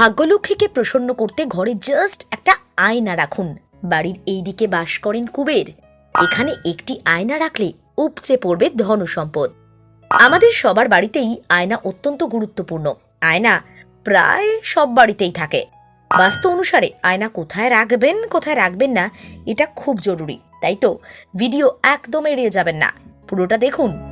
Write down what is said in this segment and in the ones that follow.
ভাগ্যলক্ষ্মীকে প্রসন্ন করতে ঘরে জাস্ট একটা আয়না রাখুন। বাড়ির এই দিকে বাস করেন কুবের। এখানে একটি আয়না রাখলে উপচে পড়বে ধন সম্পদ। আমাদের সবার বাড়িতেই আয়না অত্যন্ত গুরুত্বপূর্ণ। আয়না প্রায় সব বাড়িতেই থাকে। বাস্তু অনুসারে আয়না কোথায় রাখবেন কোথায় রাখবেন না, এটা খুব জরুরি। তাই তো? ভিডিও একদম এড়িয়ে যাবেন না। পুরোটা দেখুন।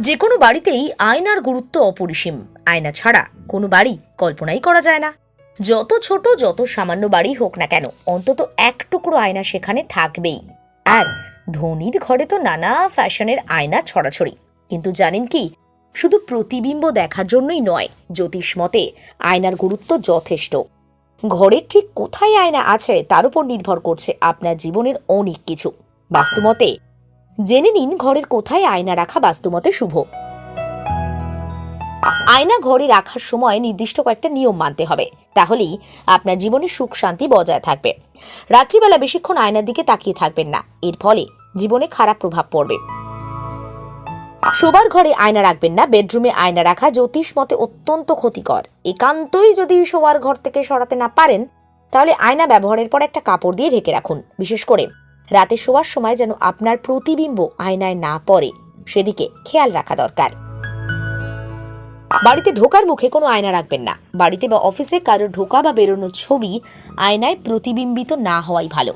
যে কোনো বাড়িতেই আয়নার গুরুত্ব অপরিসীম। আয়না ছাড়া কোনো বাড়ি কল্পনাই করা যায় না। যত ছোট, যত সামান্য বাড়ি হোক না কেন, অন্তত এক টুকরো আয়না সেখানে থাকবেই। আর ধনির ঘরে তো নানা ফ্যাশনের আয়না ছড়াছড়ি। কিন্তু জানেন কি, শুধু প্রতিবিম্ব দেখার জন্যই নয়, জ্যোতিষ মতে আয়নার গুরুত্ব যথেষ্ট। ঘরের ঠিক কোথায় আয়না আছে, তার উপর নির্ভর করছে আপনার জীবনের অনেক কিছু। বাস্তুমতে জেনে নিন ঘরের কোথায় আয়না রাখা বাস্তুমতে শুভ। আয়না ঘরে রাখার সময় নির্দিষ্ট কয়েকটা নিয়ম মানতে হবে। তাহলেই আপনার জীবনে সুখ, শান্তি বজায় থাকবে। রাত্রিবেলা বেশিক্ষণ আয়নার দিকে তাকিয়ে থাকবেন না। এর ফলে জীবনে খারাপ প্রভাব পড়বে। শোবার ঘরে আয়না রাখবেন না। বেডরুমে আয়না রাখা জ্যোতিষ মতে অত্যন্ত ক্ষতিকর। একান্তই যদি শোবার ঘর থেকে সরাতে না পারেন, তাহলে আয়না ব্যবহারের পর একটা কাপড় দিয়ে ঢেকে রাখুন। বিশেষ করে রাতে শোয়ার সময় যেন আপনার প্রতিবিম্ব আয়নায় না পড়ে। সেদিকে খেয়াল রাখা দরকার। বাড়িতে ঢোকার মুখে কোনো আয়না রাখবেন না। বাড়িতে বা অফিসে কারোর ঢোকা বা বেরোনোর ছবি আয়নায় প্রতিবিম্বিত না হওয়াই ভালো।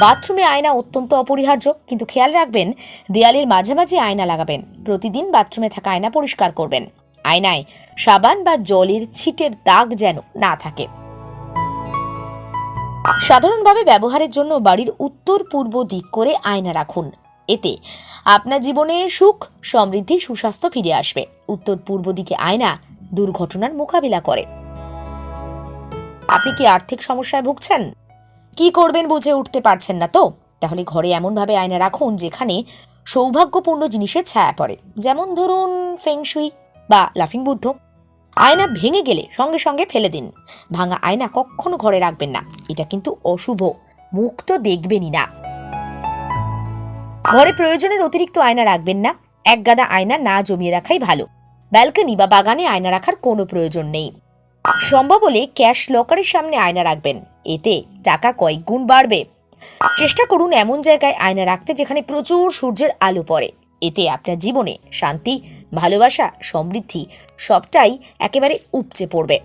বাথরুমে আয়না অত্যন্ত অপরিহার্য, কিন্তু খেয়াল রাখবেন, দেয়ালের মাঝামাঝি আয়না লাগাবেন। প্রতিদিন বাথরুমে থাকা আয়না পরিষ্কার করবেন। আয়নায় সাবান বা জলের ছিটের দাগ যেন না থাকে। সাধারণভাবে ব্যবহারের জন্য বাড়ির উত্তর পূর্ব দিক করে আয়না রাখুন। এতে আপনার জীবনে সুখ, সমৃদ্ধি, সুস্বাস্থ্য ফিরে আসবে। উত্তর পূর্ব দিকে আয়না দুর্ঘটনার মোকাবিলা করে। আপনি কি আর্থিক সমস্যায় ভুগছেন? কি করবেন বুঝে উঠতে পারছেন না তো? তাহলে ঘরে এমনভাবে আয়না রাখুন যেখানে সৌভাগ্যপূর্ণ জিনিসের ছায়া পড়ে। যেমন ধরুন ফেংশুই বা লাফিং বুদ্ধ। আয়না ভেঙে গেলে সঙ্গে সঙ্গে ফেলে দিন। ভাঙা আয়না কখনো ঘরে রাখবেন না। এটা কিন্তু অশুভ। মুখ তো দেখবেনই না। ঘরে প্রয়োজনের অতিরিক্ত আয়না রাখবেন না। এক গাদা আয়না না জমিয়ে রাখাই ভালো। ব্যালকনি বা বাগানে আয়না রাখার কোনো প্রয়োজন নেই। সম্ভব হলে ক্যাশ লকারের সামনে আয়না রাখবেন। এতে টাকা কয়েক গুণ বাড়বে। চেষ্টা করুন এমন জায়গায় আয়না রাখতে যেখানে প্রচুর সূর্যের আলো পড়ে। এতে আপনার জীবনে শান্তি, ভালোবাসা, সমৃদ্ধি সবটাই একেবারে উপচে পড়বে।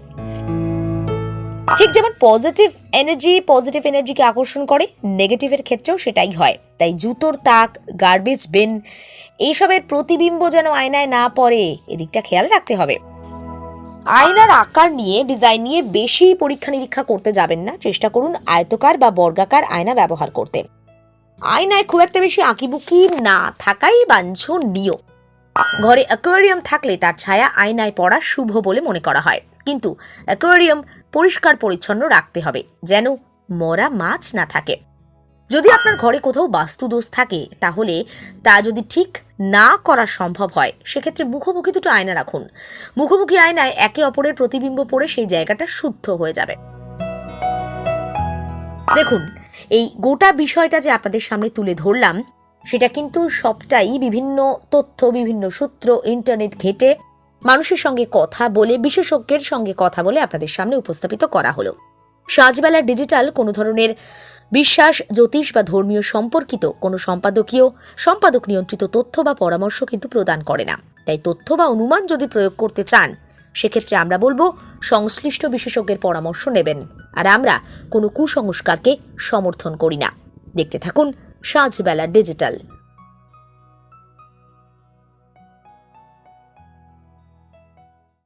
ঠিক যেমন পজিটিভ এনার্জি পজিটিভ এনার্জিকে আকর্ষণ করে নেগেটিভের ক্ষেত্রেও সেটাই হয়। তাই জুতোর তাক গার্বেজ বিন এইসবের প্রতিবিম্ব যেন আয়নায় না পড়ে, এদিকটা খেয়াল রাখতে হবে। আয়নার আকার নিয়ে ডিজাইন নিয়ে বেশি পরীক্ষা নিরীক্ষা করতে যাবেন না। চেষ্টা করুন আয়তকার বা বর্গাকার আয়না ব্যবহার করতে। আয়নায় খুব একটা বেশি আঁকিবুকি না থাকাই বাঞ্ছনীয়। ঘরে অ্যাকোয়ারিয়াম থাকলে তার ছায়া আয়নায় পড়া শুভ বলে মনে করা হয়। কিন্তু অ্যাকোয়ারিয়াম পরিষ্কার পরিচ্ছন্ন রাখতে হবে, যেন মরা মাছ না থাকে। যদি আপনার ঘরে কোথাও বাস্তুদোষ থাকে, তাহলে তা যদি ঠিক না করা সম্ভব হয়, সেক্ষেত্রে মুখোমুখি দুটো আয়না রাখুন। মুখোমুখি আয়নায় একে অপরের প্রতিবিম্ব পড়ে সেই জায়গাটা শুদ্ধ হয়ে যাবে। দেখুন এই গোটা বিষয়টা যে আপনাদের সামনে তুলে ধরলাম, সেটা কিন্তু সবটাই বিভিন্ন তথ্য, বিভিন্ন সূত্র, ইন্টারনেট ঘেটে মানুষের সঙ্গে কথা বলে, বিশেষজ্ঞের সঙ্গে কথা বলে আপনাদের সামনে উপস্থাপিত করা হলো। সাজবেলা ডিজিটাল কোনো ধরনের বিশ্বাস, জ্যোতিষ বা ধর্মীয় সম্পর্কিত কোনো সম্পাদকীয়, সম্পাদক নিয়ন্ত্রিত তথ্য বা পরামর্শ কিন্তু প্রদান করে না। তাই তথ্য বা অনুমান যদি প্রয়োগ করতে চান সেক্ষেত্রে আমরা বলব সংশ্লিষ্ট বিশেষজ্ঞের পরামর্শ নেবেন। আর আমরা কোনো কুসংস্কারকে সমর্থন করি না। দেখতে থাকুন সাজবেলা ডিজিটাল।